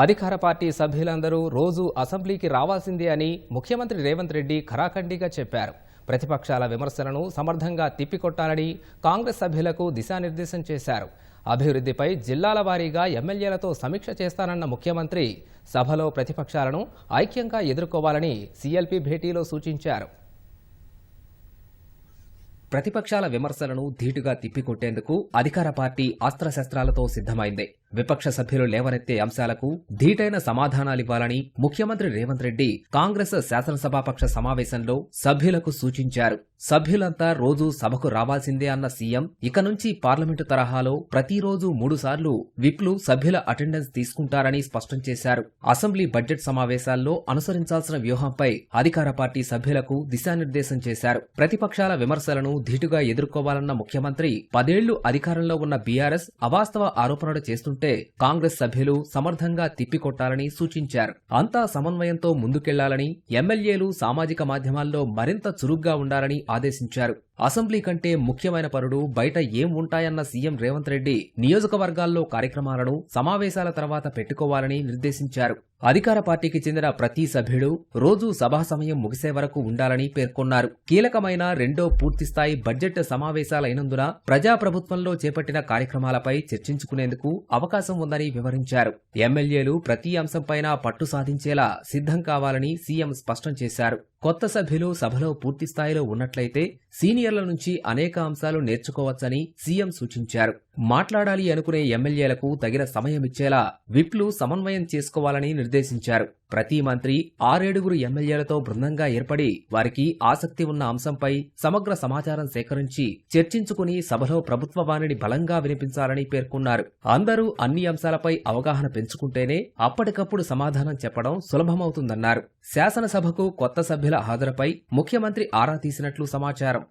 అధికార పార్టీ సభ్యులందరూ రోజు అసెంబ్లీకి రావాల్సిందే అని ముఖ్యమంత్రి రేవంత్ రెడ్డి ఖరాఖండిగా చెప్పారు. ప్రతిపక్షాల విమర్శలను సమర్థంగా తిప్పికొట్టాలని కాంగ్రెస్ సభ్యులకు దిశానిర్దేశం చేశారు. అభివృద్ధిపై జిల్లాల వారీగా ఎమ్మెల్యేలతో సమీక్ష చేస్తానన్న ముఖ్యమంత్రి సభలో ప్రతిపక్షాలను ఐక్యంగా ఎదుర్కోవాలని సీఎల్పీ భేటీలో సూచించారు. ప్రతిపక్షాల విమర్శలను ధీటుగా తిప్పికొట్టేందుకు అధికార పార్టీ అస్త్రశస్త్రాలతో సిద్ధమైంది. విపక్ష సభ్యులు లేవనెత్తే అంశాలకు ధీటైన సమాధానాలివ్వాలని ముఖ్యమంత్రి రేవంత్ రెడ్డి కాంగ్రెస్ శాసనసభాపక్ష సమావేశంలో సభ్యులకు సూచించారు. సభ్యులంతా రోజు సభకు రావాల్సిందే అన్న సీఎం ఇక నుంచి పార్లమెంటు తరహాలో ప్రతిరోజు మూడుసార్లు విప్లు సభ్యుల అటెండెన్స్ తీసుకుంటారని స్పష్టం చేశారు. అసెంబ్లీ బడ్జెట్ సమావేశాల్లో అనుసరించాల్సిన వ్యూహంపై అధికార పార్టీ సభ్యులకు దిశానిర్దేశం చేశారు. ప్రతిపక్షాల విమర్శలను ధీటుగా ఎదుర్కోవాలన్న ముఖ్యమంత్రి పదేళ్ళు అధికారంలో ఉన్న బీఆర్ఎస్ అవాస్తవ ఆరోపణలు చేస్తుంటే కాంగ్రెస్ సభ్యులు సమర్థంగా తిప్పికొట్టాలని సూచించారు. అంతా సమన్వయంతో ముందుకెళ్ళాలని ఎమ్మెల్యేలు సామాజిక మాధ్యమాల్లో మరింత చురుగ్గా ఉండాలని ఆదేశించారు. అసెంబ్లీ కంటే ముఖ్యమైన పరుడు బయట ఏం ఉంటాయన్న సీఎం రేవంత్ రెడ్డి నియోజకవర్గాల్లో కార్యక్రమాలను సమావేశాల తర్వాత పెట్టుకోవాలని నిర్దేశించారు. అధికార పార్టీకి చెందిన ప్రతి సభ్యుడు రోజు సభా సమయం ముగిసే వరకు ఉండాలని పేర్కొన్నారు. కీలకమైన రెండో పూర్తిస్థాయి బడ్జెట్ సమావేశాలైనందున ప్రజాప్రభుత్వంలో చేపట్టిన కార్యక్రమాలపై చర్చించుకునేందుకు అవకాశం ఉందని వివరించారు. ఎమ్మెల్యేలు ప్రతి అంశంపైన పట్టు సాధించేలా సిద్ధం కావాలని సీఎం స్పష్టం చేశారు. కొత్త సభ్యులు సభలో పూర్తి స్థాయిలో ఉన్నట్లయితే సీనియర్ల నుంచి అనేక అంశాలు నేర్చుకోవచ్చని సీఎం సూచించారు. మాట్లాడాలి అనుకునే ఎమ్మెల్యేలకు తగిన సమయమిచ్చేలా విప్లు సమన్వయం చేసుకోవాలని నిర్దేశించారు. ప్రతి మంత్రి ఆరేడుగురు ఎమ్మెల్యేలతో బృందంగా ఏర్పడి వారికి ఆసక్తి ఉన్న అంశంపై సమగ్ర సమాచారం సేకరించి చర్చించుకుని సభలో ప్రభుత్వ వాణిని బలంగా వినిపించాలని పేర్కొన్నారు. అందరూ అన్ని అంశాలపై అవగాహన పెంచుకుంటేనే అప్పటికప్పుడు సమాధానం చెప్పడం సులభమవుతుందన్నారు. శాసనసభకు కొత్త సభ్యుల హాజరుపై ముఖ్యమంత్రి ఆరా తీసినట్లు సమాచారం.